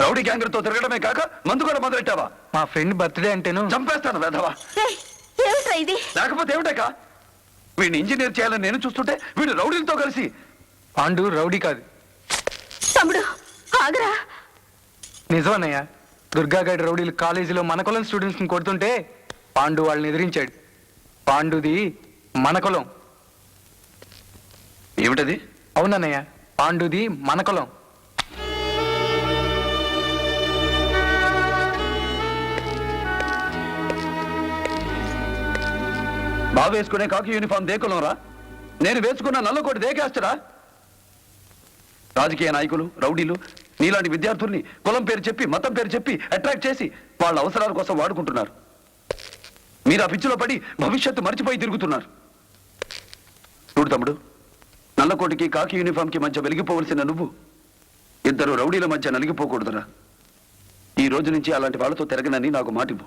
Rowdy గ్యాంగ్లతో తిరగడమే కాక మందు కూడా మొదలెట్టావా? మా ఫ్రెండ్ బర్త్డే అంటేను. చంపేస్తాను వెధవా. ఏయ్, ఏమిట్రా ఇది? లేకపోతే ఏమిటాక? వీడిని ఇంజనీర్ చేయాలని నేను చూస్తుంటే వీడు రౌడీలతో కలిసి పాండు రౌడీ కాదు. తమ్ముడు ఆగరా. నిజమన్నయ్య దుర్గాగడ్ రౌడీలు కాలేజీలో మన కులం స్టూడెంట్స్ని కొడుతుంటే పాండు వాళ్ళని ఎదిరించాడు. పాండుది మన కులం. ఏమిటది? అవునన్నయ్య పాండుది మన కులం. బాబు వేసుకునే కాకి యూనిఫామ్ దేకులంరా? నేను వేసుకున్న నల్లకోటి దేకేస్తాడా? రాజకీయ నాయకులు రౌడీలు నీలాంటి విద్యార్థుల్ని కులం పేరు చెప్పి మతం పేరు చెప్పి అట్రాక్ట్ చేసి వాళ్ళ అవసరాల కోసం వాడుకుంటున్నారు. మీరు ఆ పిచ్చిలో పడి భవిష్యత్తు మర్చిపోయి తిరుగుతున్నారు. చూడు తమ్ముడు నల్లకోటికి కాకి యూనిఫామ్కి మధ్య వెలిగిపోవలసిన నువ్వు ఇద్దరు రౌడీల మధ్య నలిగిపోకూడదురా. ఈ రోజు నుంచి అలాంటి వాళ్ళతో తిరగనని నాకు మాటివ్వు.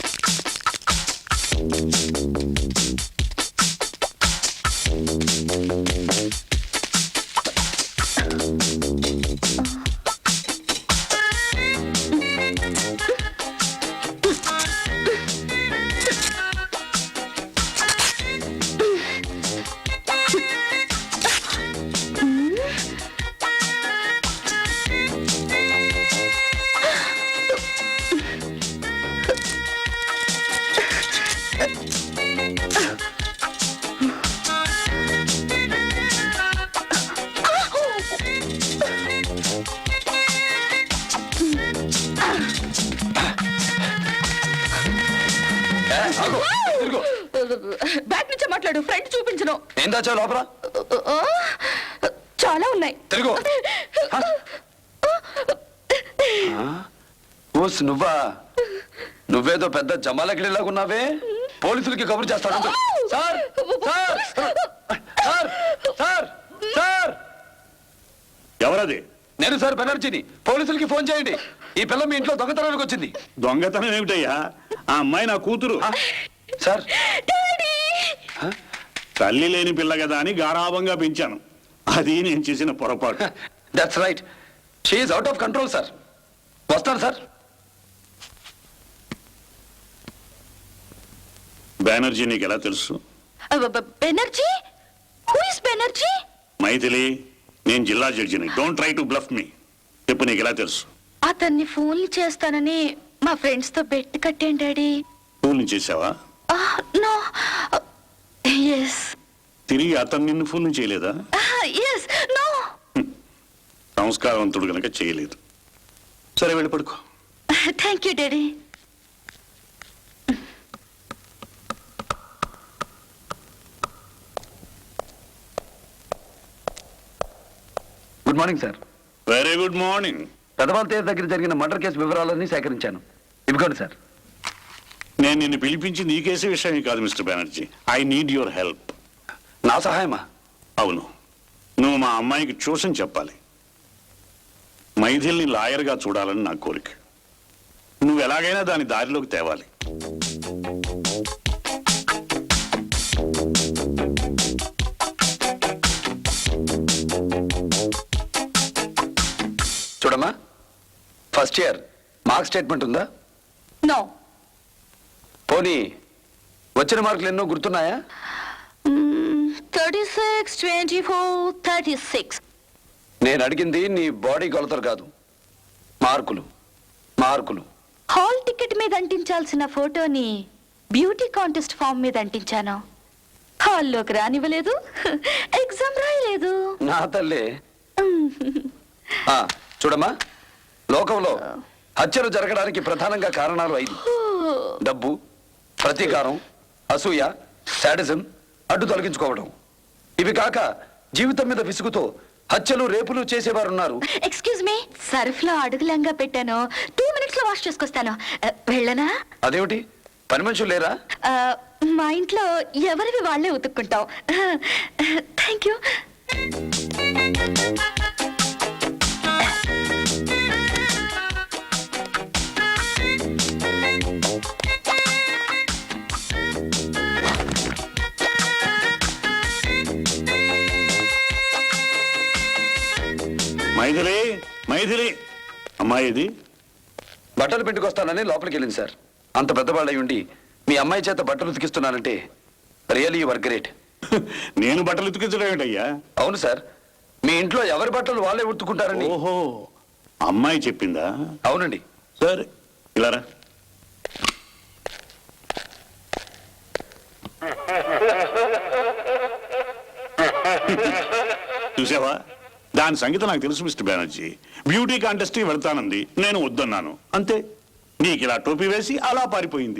బ్యాక్ నుంచే మాట్లాడు ఫ్రంట్ చూపించను. ఏం దాచావు లోపల? ఆ, చాలా ఉన్నాయి. తిరుగు. ఓస్ నువ్వా? నువ్వేదో పెద్ద జమాలకిడిలాగా ఉన్నావే? పోలీసులకి కబురు చేస్తాడు. Sir sir sir sir sir. ఎవరది? నేను సార్ బెనర్జీని. పోలీసులకి ఫోన్ చేయండి. ఈ పిల్ల మీ ఇంట్లో దొంగతనానికి వచ్చింది. దొంగతనం ఏమిటయ్యా? ఆ అమ్మాయి నా కూతురు. సార్. తల్లి లేని పిల్ల కదా అని గారాభంగా పెంచాను. అది నేను చేసిన పొరపాటు. That's right she's out of control sir వస్తాను సార్ బెనర్జీ నీకు ఎలా తెలుసు Banerjee? Who is Banerjee? Maithili నేను జిల్లా జడ్జిని. Don't try to bluff me చెప్పు నీకు ఎలా తెలుసు? అతన్ని ఫోన్లు చేస్తానని మా ఫ్రెండ్స్తో బెట్ కట్టాను డాడీ. ఫోన్ చేసావా? నో. ఎస్ తిరిగి అతను నిన్ను ఫోన్ చేయలేదా? ఎస్ నో సంస్కారవంతుడు గనక చేయలేదు. సరే వెళ్ళి పడుకో. Thank you daddy good morning sir very good morning పెదవాళ్ళ Tej దగ్గర జరిగిన మర్డర్ కేసు వివరాలన్నీ సేకరించాను. ఇవ్వండి సార్ నేను నిన్ను పిలిపించి నీ కేసే విషయం కాదు mister Banerjee. I need your help. నా సహాయమా? అవును. నువ్వు మా అమ్మాయికి ట్యూషన్ చెప్పాలి. మైథిల్ని లాయర్గా చూడాలని నా కోరిక. నువ్వు ఎలాగైనా దాని దారిలోకి తేవాలి. చూడమ్మా ఫస్ట్ ఇయర్ మార్క్ స్టేట్మెంట్ ఉందా? నో పోనీ వచ్చిన మార్కులు ఎన్నో గుర్తున్నాయా? Thirty six twenty four thirty six నేను అడిగింది నీ బాడీ కొలతలు కాదు. మార్కులు మార్కులు. హాల్ టికెట్ మీద అంటించాల్సిన ఫోటోని బ్యూటీ కాంటెస్ట్ ఫామ్ మీద అంటించాను. హాల్లోకి రానివ్వలేదు ఎగ్జామ్ రాయలేదు. నా తల్లే. ఆ, చూడమ్మా లోకంలో హత్యలు జరగడానికి ప్రధానంగా కారణాలు ఐదు. డబ్బు ప్రతీకారం అసూయ శాడిజం అడ్డు తొలగించుకోవడం. ఇవి కాక జీవితం మీద విసుగుతో హత్యలు రేపులు చేసేవారున్నారు. ఎక్స్క్యూజ్ మీ సర్ఫ్లో అడుగులంగా పెట్టాను. టూ మినిట్స్లో వాష్ చేసుకొస్తాను. Uh, వెళ్ళనా? అదేమిటి? పని మనుషులు లేరా? Uh, మా ఇంట్లో ఎవరివి వాళ్ళే ఉతుక్కుంటాం. Thank you Maithili Maithili. అమ్మాయి ఇది బట్టలు పెట్టుకొస్తానని లోపలికి వెళ్ళింది సార్. అంత పెద్దవాళ్ళై ఉండి మీ అమ్మాయి చేత బట్టలు ఉతికిస్తున్నానంటే రియలీ యువర్ గ్రేట్. నేను బట్టలు ఉతికించడం ఏంటయ్యా అవును సార్. మీ ఇంట్లో ఎవరి బట్టలు వాళ్ళే ఉతుకుంటారని. ఓహో అమ్మాయి చెప్పిందా? అవునండి. సరే ఇలారా చూసావా? దాని సంగతి నాకు తెలుసు మిస్టర్ బెనర్జీ. బ్యూటీ కాంటెస్ట్కి వెళ్తానంది. నేను వద్దన్నాను. అంతే. నీకు ఇలా టోపీ వేసి అలా పారిపోయింది.